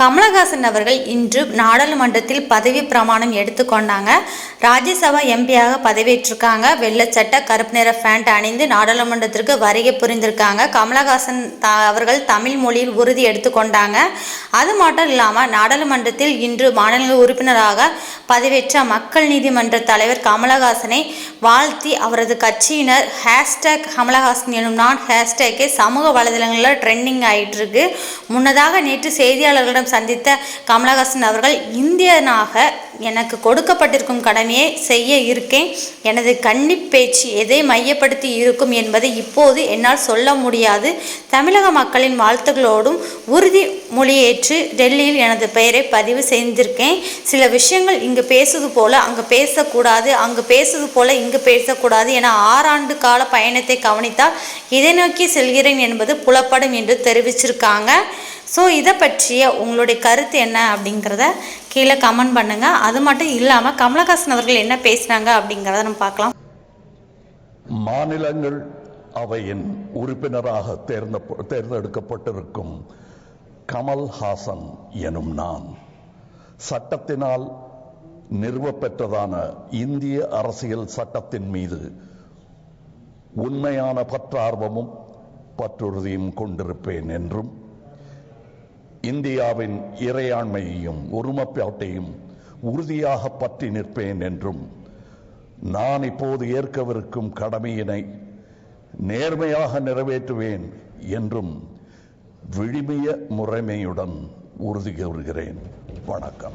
கமலஹாசன் அவர்கள் இன்று நாடாளுமன்றத்தில் பதவி பிரமாணம் எடுத்துக்கொண்டாங்க ராஜ்யசபா எம்பியாக பதவியேற்றிருக்காங்க. வெள்ளச்சட்டை கருப்பு நிற ஃபேண்ட் அணிந்து நாடாளுமன்றத்திற்கு வருகை புரிந்திருக்காங்க. கமலஹாசன் அவர்கள் தமிழ் மொழியில் உறுதி எடுத்துக்கொண்டாங்க அது மட்டும் இல்லாமல் நாடாளுமன்றத்தில் இன்று மாநில உறுப்பினராக பதவியேற்ற மக்கள் நீதிமன்ற தலைவர் கமலஹாசனை வாழ்த்தி அவரது கட்சியினர் ஹேஷ்டேக் கமலஹாசன் எனும் நான் ஹேஷ்டேக்கே சமூக வலைதளங்களில் ட்ரெண்டிங் ஆகிட்டு இருக்கு முன்னதாக நேற்று செய்தியாளர்களிடம் சந்தித்த கமலஹாசன் அவர்கள் இந்தியனாக எனக்கு கொடுக்கப்பட்டிருக்கும் கடமையை செய்ய இருக்கேன். எனது கன்னி பேச்சு எதை மையப்படுத்தி இருக்கும் என்பதை இப்போது என்னால் சொல்ல முடியாது. தமிழக மக்களின் வாழ்த்துக்களோடும் உறுதி மொழியேற்று டெல்லியில் எனது பெயரை பதிவு செய்திருக்கேன். சில விஷயங்கள் இங்கு பேசுவது போல அங்கு பேசக்கூடாது அங்கு பேசுவது போல இங்கு பேசக்கூடாது என ஆறாண்டு கால பயணத்தை கவனித்தால் இதை நோக்கி செல்கிறேன் என்பது புலப்படும் என்று தெரிவிச்சிருக்காங்க. ஸோ இதை பற்றிய உங்களுடைய கருத்து என்ன அப்படிங்கிறத கீழே கமெண்ட் பண்ணுங்கள் அது மட்டும் இல்லாமல் கமலஹாசன் அவர்கள் என்ன பேசினாங்க அப்படிங்கிறத நம்ம பார்க்கலாம். மாநிலங்கள் அவையின் உறுப்பினராக தேர்ந்த தேர்ந்தெடுக்கப்பட்டிருக்கும் கமல்ஹாசன் எனும் நான் சட்டத்தினால் நிறுவப்பெற்றதான இந்திய அரசியல் சட்டத்தின் மீது உண்மையான பற்றார்வமும் பற்றுறுதியும் கொண்டிருப்பேன் என்றும் இந்தியாவின் இறையாண்மையையும் ஒருமைப்பாட்டையும் உறுதியாக பற்றி நிற்பேன் என்றும் நான் இப்போது ஏற்கவிருக்கும் கடமையினை நேர்மையாக நிறைவேற்றுவேன் என்றும் விழிமைய முறைமையுடன் உறுதி கூறுகிறேன். வணக்கம்.